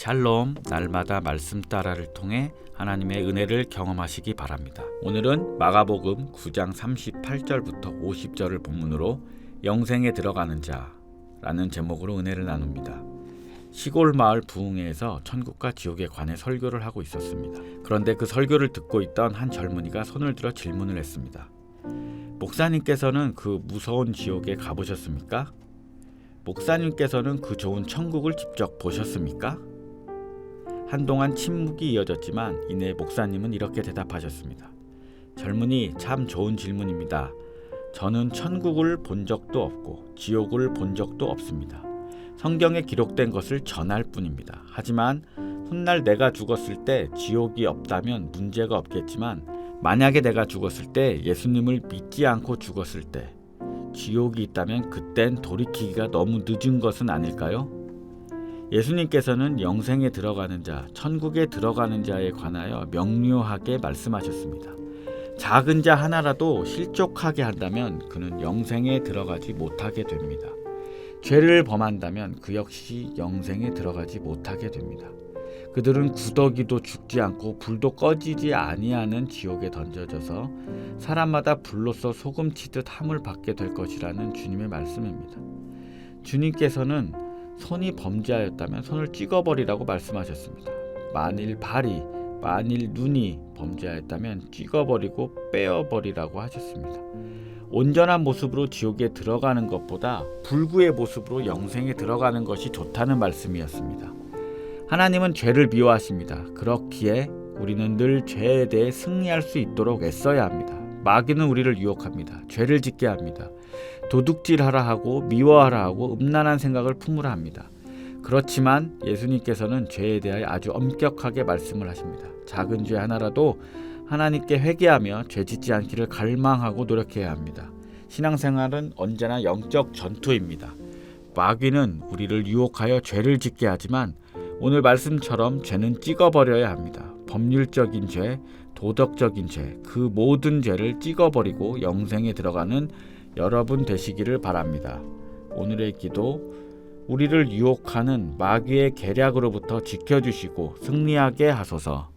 샬롬 날마다 말씀 따라를 통해 하나님의 은혜를 경험하시기 바랍니다. 오늘은 마가복음 9장 38절부터 50절을 본문으로 영생에 들어가는 자라는 제목으로 은혜를 나눕니다. 시골 마을 부흥회에서 천국과 지옥에 관해 설교를 하고 있었습니다. 그런데 그 설교를 듣고 있던 한 젊은이가 손을 들어 질문을 했습니다. 목사님께서는 그 무서운 지옥에 가보셨습니까? 목사님께서는 그 좋은 천국을 직접 보셨습니까? 한동안 침묵이 이어졌지만 이내 목사님은 이렇게 대답하셨습니다. 젊은이 참 좋은 질문입니다. 저는 천국을 본 적도 없고 지옥을 본 적도 없습니다. 성경에 기록된 것을 전할 뿐입니다. 하지만 훗날 내가 죽었을 때 지옥이 없다면 문제가 없겠지만 만약에 내가 죽었을 때 예수님을 믿지 않고 죽었을 때 지옥이 있다면 그땐 돌이키기가 너무 늦은 것은 아닐까요? 예수님께서는 영생에 들어가는 자, 천국에 들어가는 자에 관하여 명료하게 말씀하셨습니다. 작은 자 하나라도 실족하게 한다면 그는 영생에 들어가지 못하게 됩니다. 죄를 범한다면 그 역시 영생에 들어가지 못하게 됩니다. 그들은 구더기도 죽지 않고 불도 꺼지지 아니하는 지옥에 던져져서 사람마다 불로써 소금 치듯 함을 받게 될 것이라는 주님의 말씀입니다. 주님께서는 손이 범죄하였다면 손을 찍어버리라고 말씀하셨습니다. 만일 발이, 만일 눈이 범죄하였다면 찍어버리고 빼어버리라고 하셨습니다. 온전한 모습으로 지옥에 들어가는 것보다 불구의 모습으로 영생에 들어가는 것이 좋다는 말씀이었습니다. 하나님은 죄를 미워하십니다. 그렇기에 우리는 늘 죄에 대해 승리할 수 있도록 애써야 합니다. 마귀는 우리를 유혹합니다. 죄를 짓게 합니다. 도둑질하라 하고 미워하라 하고 음란한 생각을 품으라 합니다. 그렇지만 예수님께서는 죄에 대하여 아주 엄격하게 말씀을 하십니다. 작은 죄 하나라도 하나님께 회개하며 죄 짓지 않기를 갈망하고 노력해야 합니다. 신앙생활은 언제나 영적 전투입니다. 마귀는 우리를 유혹하여 죄를 짓게 하지만 오늘 말씀처럼 죄는 찍어버려야 합니다. 법률적인 죄, 도덕적인 죄, 그 모든 죄를 찍어버리고 영생에 들어가는 여러분 되시기를 바랍니다. 오늘의 기도 우리를 유혹하는 마귀의 계략으로부터 지켜주시고 승리하게 하소서.